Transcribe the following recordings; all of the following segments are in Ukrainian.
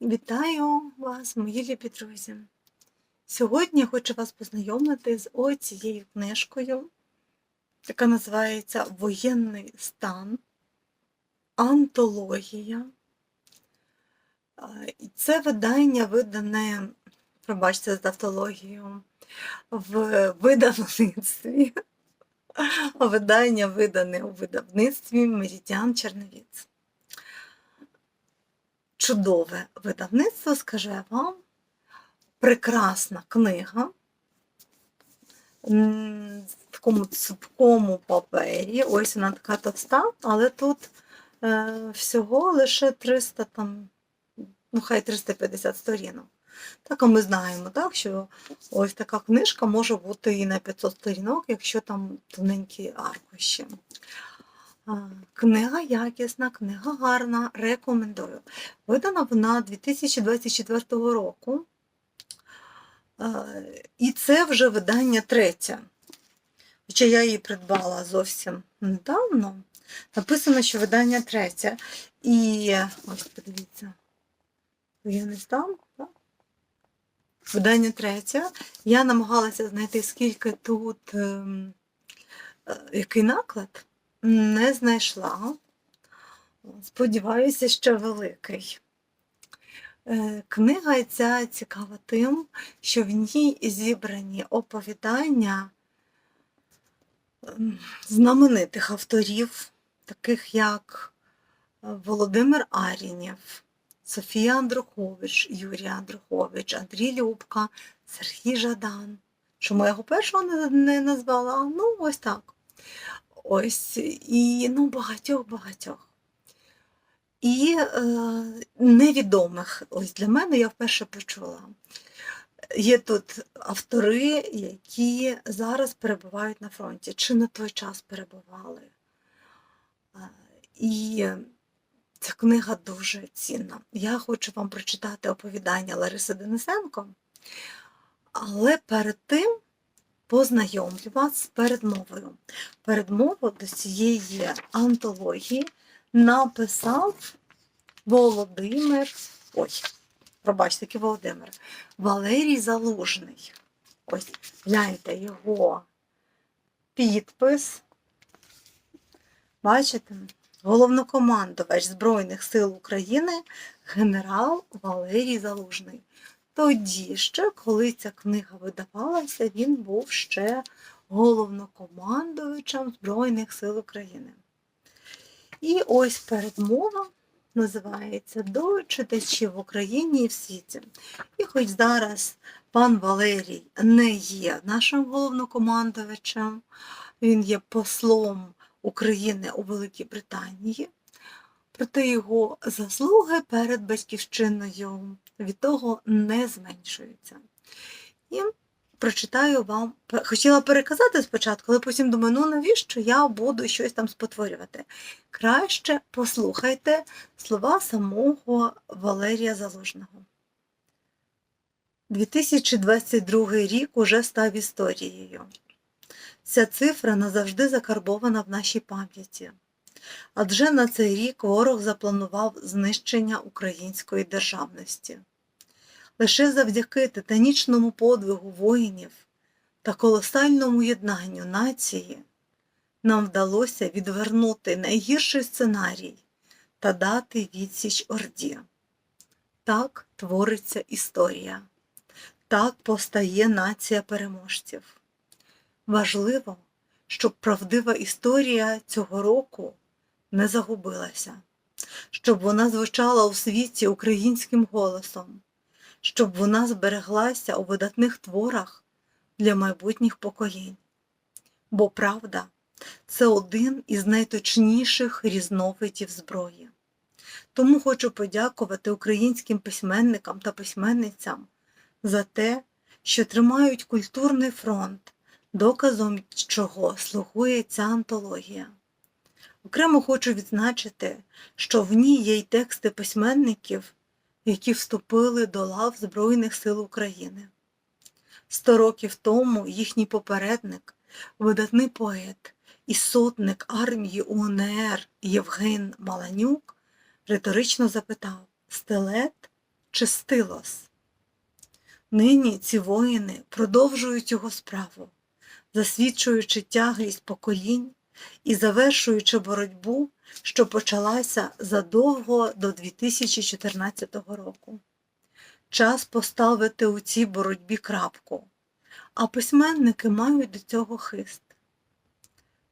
Вітаю вас, мої любі друзі. Сьогодні я хочу вас познайомити з оцією книжкою, яка називається Воєнний стан, антологія. Це видання видане, пробачте за тавтологію, в видавництві. Видання видане у видавництві Меридіан Черновіць чудове видавництво, скажу я вам, прекрасна книга в такому цупкому папері. Ось вона така товста, але тут е, всього лише 300 там, ну хай 350 сторінок. Так, а ми знаємо, так, що ось така книжка може бути і на 500 сторінок, якщо там тоненькі аркуші. Книга якісна, книга гарна, рекомендую. Видана вона 2024 року. І це вже видання третє. Хоча я її придбала зовсім недавно. Написано, що видання третє. І ось подивіться, я не стан, так? Видання третє. Я намагалася знайти, скільки тут, ем, е, який наклад не знайшла. Сподіваюся, що великий. Е, Книга ця цікава тим, що в ній зібрані оповідання ем, знаменитих авторів, таких як Володимир Арінєв, Софія Андрухович, Юрій Андрухович, Андрій Любка, Сергій Жадан. Чому я його першого не назвала? Ну, ось так. Ось, і ну, багатьох-багатьох. І е, невідомих, ось для мене я вперше почула. Є тут автори, які зараз перебувають на фронті, чи на той час перебували. Е, І ця книга дуже цінна. Я хочу вам прочитати оповідання Лариси Денисенко, але перед тим познайомлю вас з передмовою. Передмову до цієї антології написав Володимир. Ой, пробачте, який Володимир. Валерій Залужний. Ось, гляньте його підпис. Бачите? Головнокомандувач Збройних сил України генерал Валерій Залужний. Тоді ще, коли ця книга видавалася, він був ще головнокомандувачем Збройних сил України. І ось передмова називається До читачів в Україні і в світі. І хоч зараз пан Валерій не є нашим головнокомандувачем, він є послом України у Великій Британії, проте його заслуги перед батьківщиною від того не зменшуються. І прочитаю вам, хотіла переказати спочатку, але потім думаю, ну навіщо я буду щось там спотворювати? Краще послухайте слова самого Валерія Залужного. 2022 рік уже став історією. Ця цифра назавжди закарбована в нашій пам'яті. Адже на цей рік ворог запланував знищення української державності. Лише завдяки титанічному подвигу воїнів та колосальному єднанню нації нам вдалося відвернути найгірший сценарій та дати відсіч Орді. Так твориться історія, так постає нація переможців. Важливо, щоб правдива історія цього року не загубилася, щоб вона звучала у світі українським голосом, щоб вона збереглася у видатних творах для майбутніх поколінь. Бо правда це один із найточніших різновидів зброї. Тому хочу подякувати українським письменникам та письменницям за те, що тримають культурний фронт, доказом чого слугує ця антологія. Окремо хочу відзначити, що в ній є й тексти письменників, які вступили до лав Збройних сил України. Сто років тому їхній попередник, видатний поет і сотник армії УНР Євген Маланюк риторично запитав: стилет чистилос. Нині ці воїни продовжують його справу, засвідчуючи тяглість поколінь і завершуючи боротьбу, що почалася задовго до 2014 року. Час поставити у цій боротьбі крапку, а письменники мають до цього хист.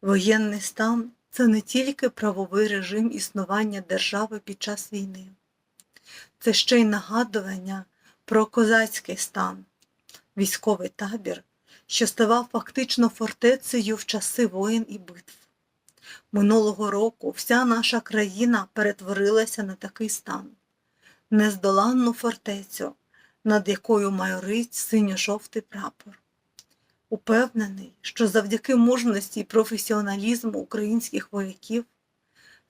Воєнний стан це не тільки правовий режим існування держави під час війни, це ще й нагадування про козацький стан, військовий табір, що ставав фактично фортецею в часи воєн і битв. Минулого року вся наша країна перетворилася на такий стан, нездоланну фортецю, над якою майорить синьо-жовтий прапор. Упевнений, що завдяки мужності і професіоналізму українських вояків,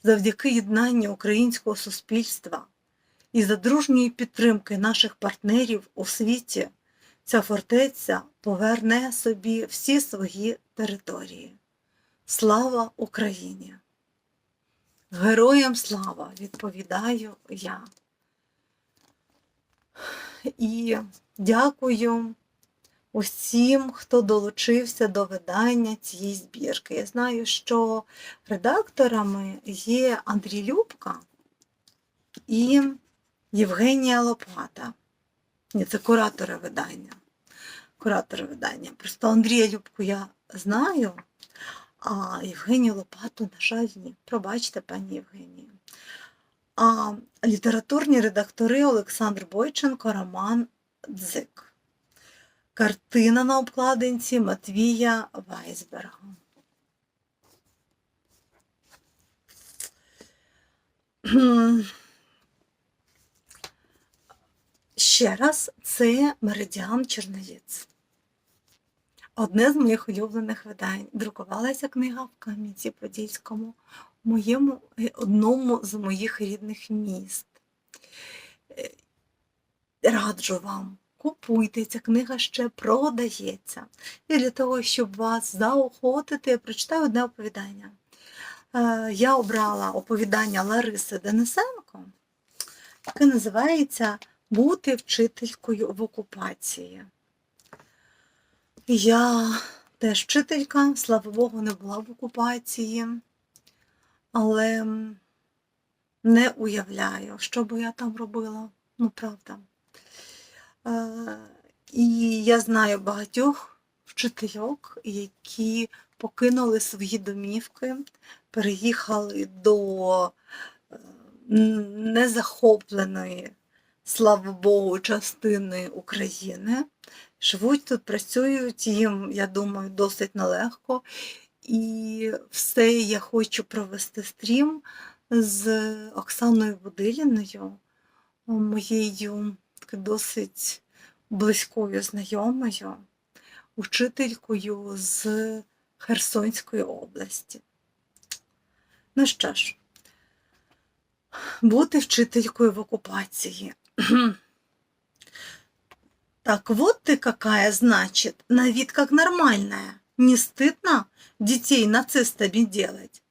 завдяки єднанню українського суспільства і за дружньої підтримки наших партнерів у світі, ця фортеця поверне собі всі свої території. Слава Україні! Героям слава відповідаю я. І дякую усім, хто долучився до видання цієї збірки. Я знаю, що редакторами є Андрій Любка і Євгенія Лопата. Ні, це куратори видання. Куратори видання. Просто Андрія Любку я знаю, а Євгенію Лопату, на жаль, ні. Пробачте, пані Євгенію. А літературні редактори Олександр Бойченко, Роман Дзик. Картина на обкладинці Матвія Вайсберга. Ще раз, це Меридіан Черновіць. Одне з моїх улюблених видань. Друкувалася книга в Кам'янці-Подільському, моєму, е, одному з моїх рідних міст. Е, Раджу вам, купуйте, ця книга ще продається. І для того, щоб вас заохотити, я прочитаю одне оповідання. Е, Я обрала оповідання Лариси Денисенко, яке називається Бути вчителькою в окупації. Я теж вчителька, слава Богу, не була в окупації, але не уявляю, що би я там робила. Ну, правда. Е, І я знаю багатьох вчительок, які покинули свої домівки, переїхали до е, незахопленої, слава Богу, частини України. Живуть тут, працюють, їм, я думаю, досить нелегко. І все я хочу провести стрім з Оксаною Будиліною, моєю досить близькою знайомою, учителькою з Херсонської області. Ну що ж, бути вчителькою в окупації. Так вот ты какая, значит, на вид как нормальная. Не стыдно дітей нацистами делать?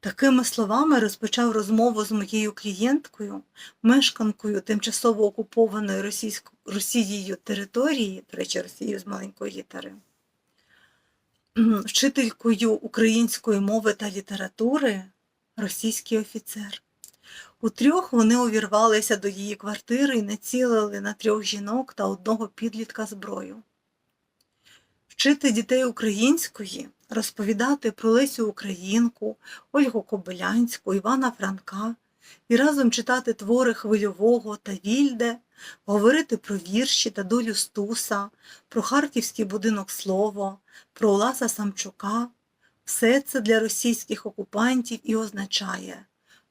Такими словами розпочав розмову з моєю клієнткою, мешканкою тимчасово окупованої Російсько... Росією території, до речі, Росією з маленької літери, вчителькою української мови та літератури, російський офіцер. Утрьох вони увірвалися до її квартири і націлили на трьох жінок та одного підлітка зброю. Вчити дітей української, розповідати про Лесю Українку, Ольгу Кобилянську, Івана Франка і разом читати твори Хвильового та Вільде, говорити про вірші та долю Стуса, про Харківський будинок Слово, про Оласа Самчука все це для російських окупантів і означає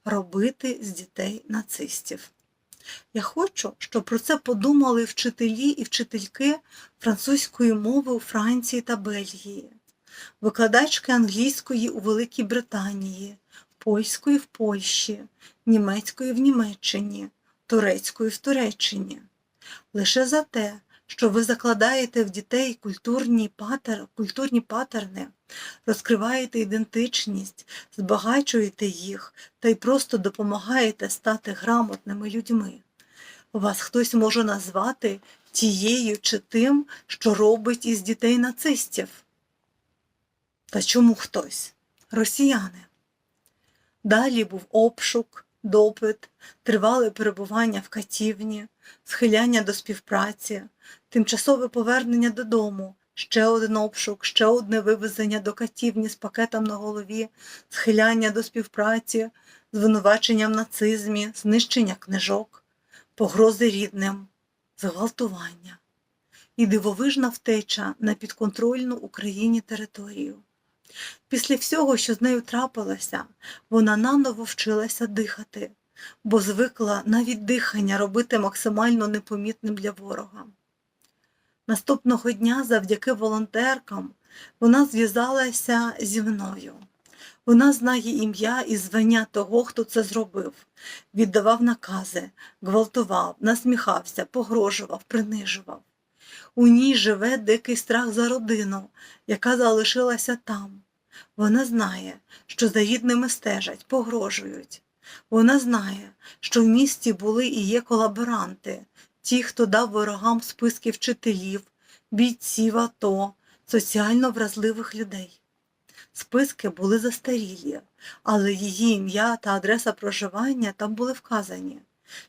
робити з дітей нацистів. Я хочу, щоб про це подумали вчителі і вчительки французької мови у Франції та Бельгії, викладачки англійської у Великій Британії, польської в Польщі, німецької в Німеччині, турецької в Туреччині. Лише за те, що ви закладаєте в дітей культурні, патер, культурні патерни, розкриваєте ідентичність, збагачуєте їх та й просто допомагаєте стати грамотними людьми. Вас хтось може назвати тією чи тим, що робить із дітей нацистів. Та чому хтось? Росіяни. Далі був обшук, допит, тривале перебування в катівні, схиляння до співпраці, тимчасове повернення додому, ще один обшук, ще одне вивезення до катівні з пакетом на голові, схиляння до співпраці, звинувачення в нацизмі, знищення книжок, погрози рідним, зґвалтування і дивовижна втеча на підконтрольну Україні територію. Після всього, що з нею трапилося, вона наново вчилася дихати, бо звикла навіть дихання робити максимально непомітним для ворога. Наступного дня, завдяки волонтеркам, вона зв'язалася зі мною. Вона знає ім'я і звання того, хто це зробив, віддавав накази, гвалтував, насміхався, погрожував, принижував. У ній живе дикий страх за родину, яка залишилася там. Вона знає, що за рідними стежать, погрожують. Вона знає, що в місті були і є колаборанти, ті, хто дав ворогам списки вчителів, бійців АТО, соціально вразливих людей. Списки були застарілі, але її ім'я та адреса проживання там були вказані.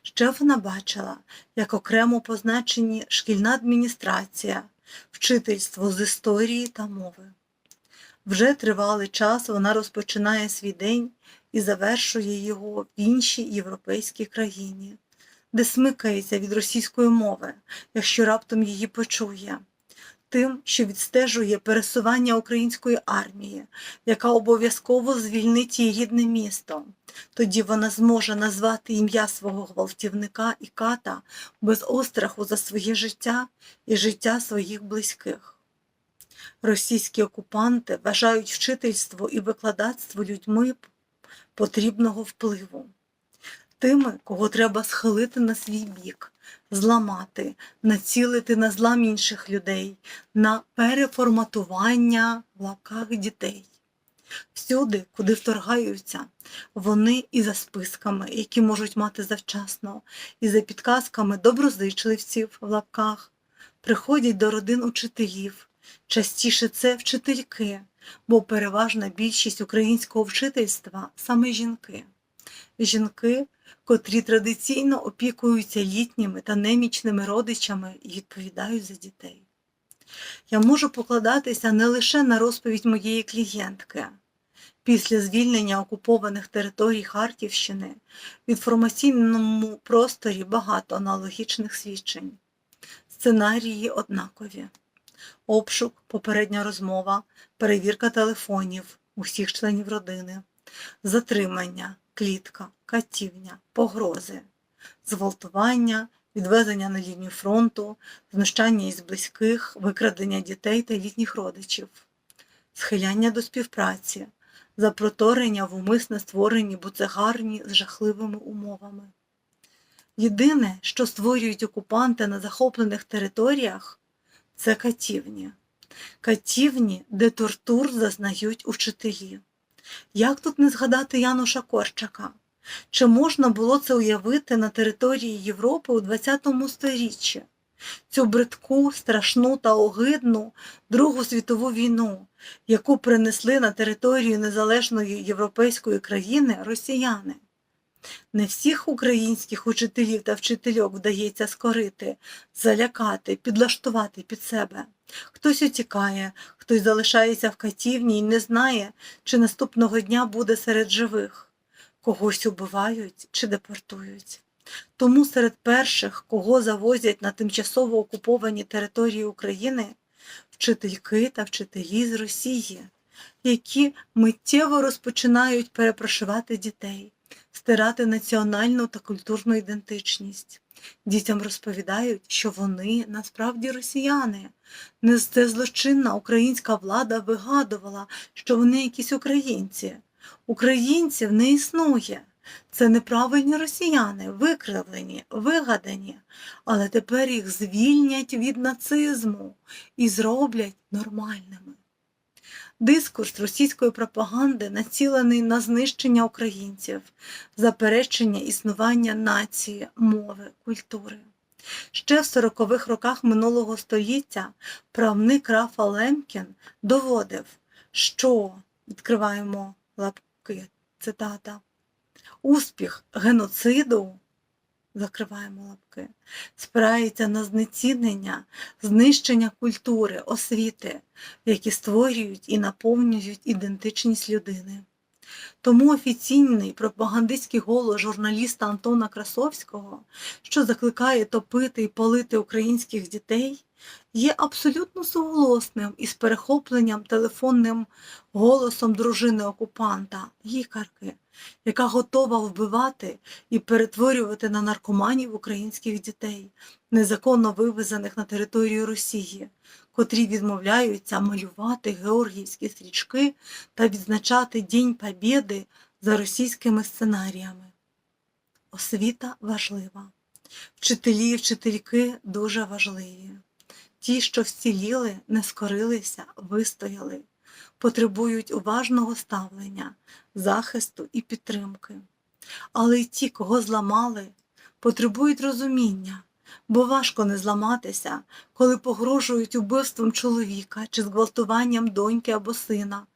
Ще вона бачила, як окремо позначені шкільна адміністрація, вчительство з історії та мови. Вже тривалий час вона розпочинає свій день і завершує його в іншій європейській країні, де смикається від російської мови, якщо раптом її почує, тим, що відстежує пересування української армії, яка обов'язково звільнить її рідне місто. Тоді вона зможе назвати ім'я свого гвалтівника і ката без остраху за своє життя і життя своїх близьких. Російські окупанти вважають вчительство і викладацтво людьми потрібного впливу, тими, кого треба схилити на свій бік, зламати, націлити на злам інших людей, на переформатування в лапках дітей. Всюди, куди вторгаються, вони і за списками, які можуть мати завчасно, і за підказками доброзичливців в лапках, приходять до родин учителів. Частіше це вчительки, бо переважна більшість українського вчительства саме жінки. Жінки, котрі традиційно опікуються літніми та немічними родичами і відповідають за дітей. Я можу покладатися не лише на розповідь моєї клієнтки. Після звільнення окупованих територій Харківщини в інформаційному просторі багато аналогічних свідчень. Сценарії однакові. Обшук, попередня розмова, перевірка телефонів усіх членів родини, затримання, клітка, катівня, погрози, зґвалтування, відвезення на лінію фронту, знущання із близьких, викрадення дітей та літніх родичів, схиляння до співпраці, запроторення в умисне створені буцегарні з жахливими умовами. Єдине, що створюють окупанти на захоплених територіях, це катівні. Катівні, де тортур зазнають учителі. Як тут не згадати Януша Корчака? Чи можна було це уявити на території Європи у ХХ сторіччі? Цю бридку, страшну та огидну Другу світову війну, яку принесли на територію незалежної європейської країни росіяни. Не всіх українських учителів та вчительок вдається скорити, залякати, підлаштувати під себе. Хтось утікає, хтось залишається в катівні і не знає, чи наступного дня буде серед живих, когось убивають чи депортують. Тому серед перших, кого завозять на тимчасово окуповані території України, вчительки та вчителі з Росії, які миттєво розпочинають перепрошувати дітей стирати національну та культурну ідентичність. Дітям розповідають, що вони насправді росіяни. Не це злочинна українська влада вигадувала, що вони якісь українці. Українців не існує. Це неправильні росіяни, викривлені, вигадані, але тепер їх звільнять від нацизму і зроблять нормальними. Дискурс російської пропаганди націлений на знищення українців, заперечення існування нації, мови, культури. Ще в 40-х роках минулого століття правник Рафа Лемкін доводив, що відкриваємо лапки, цитата, успіх геноциду, закриваємо лапки, спирається на знецінення, знищення культури, освіти, які створюють і наповнюють ідентичність людини. Тому офіційний пропагандистський голос журналіста Антона Красовського, що закликає топити і палити українських дітей, є абсолютно суголосним із перехопленням телефонним голосом дружини окупанта, лікарки, яка готова вбивати і перетворювати на наркоманів українських дітей, незаконно вивезених на територію Росії, котрі відмовляються малювати георгіївські стрічки та відзначати День Побєди за російськими сценаріями. Освіта важлива. Вчителі і вчительки дуже важливі. Ті, що вціліли, не скорилися, вистояли, потребують уважного ставлення, захисту і підтримки. Але й ті, кого зламали, потребують розуміння, бо важко не зламатися, коли погрожують убивством чоловіка чи зґвалтуванням доньки або сина,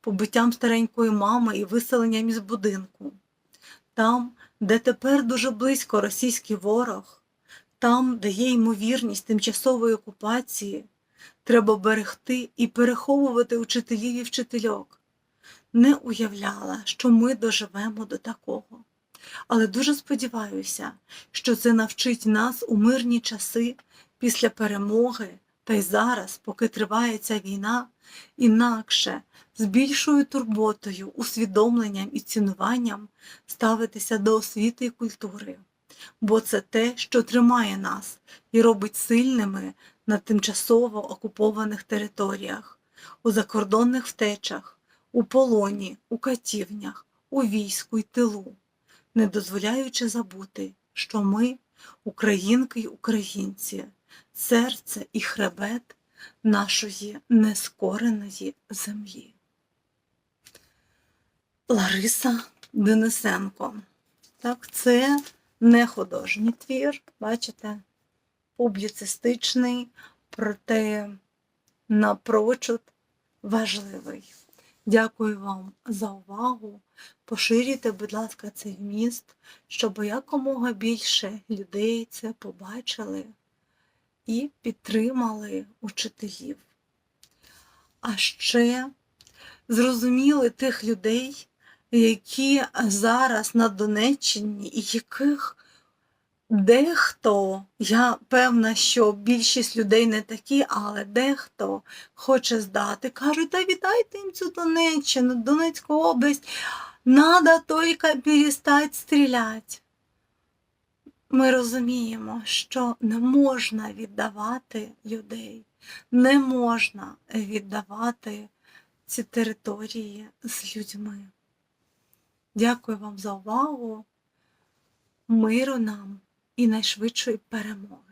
побиттям старенької мами і виселенням із будинку. Там, де тепер дуже близько російський ворог, там, де є ймовірність тимчасової окупації, треба берегти і переховувати учителів і вчительок. Не уявляла, що ми доживемо до такого. Але дуже сподіваюся, що це навчить нас у мирні часи після перемоги та й зараз, поки триває ця війна, інакше з більшою турботою, усвідомленням і цінуванням ставитися до освіти і культури, бо це те, що тримає нас і робить сильними на тимчасово окупованих територіях, у закордонних втечах, у полоні, у катівнях, у війську й тилу, не дозволяючи забути, що ми, українки й українці, серце і хребет нашої нескореної землі. Лариса Денисенко. Так, це не художній твір, бачите, публіцистичний, проте напрочуд важливий. Дякую вам за увагу. Поширюйте, будь ласка, цей вміст, щоб якомога більше людей це побачили і підтримали учителів. А ще зрозуміли тих людей, які зараз на Донеччині, і яких дехто, я певна, що більшість людей не такі, але дехто хоче здати, кажуть, та віддайте їм цю Донеччину, Донецьку область, надо тільки перестати стріляти. Ми розуміємо, що не можна віддавати людей, не можна віддавати ці території з людьми. Дякую вам за увагу, миру нам і найшвидшої перемоги.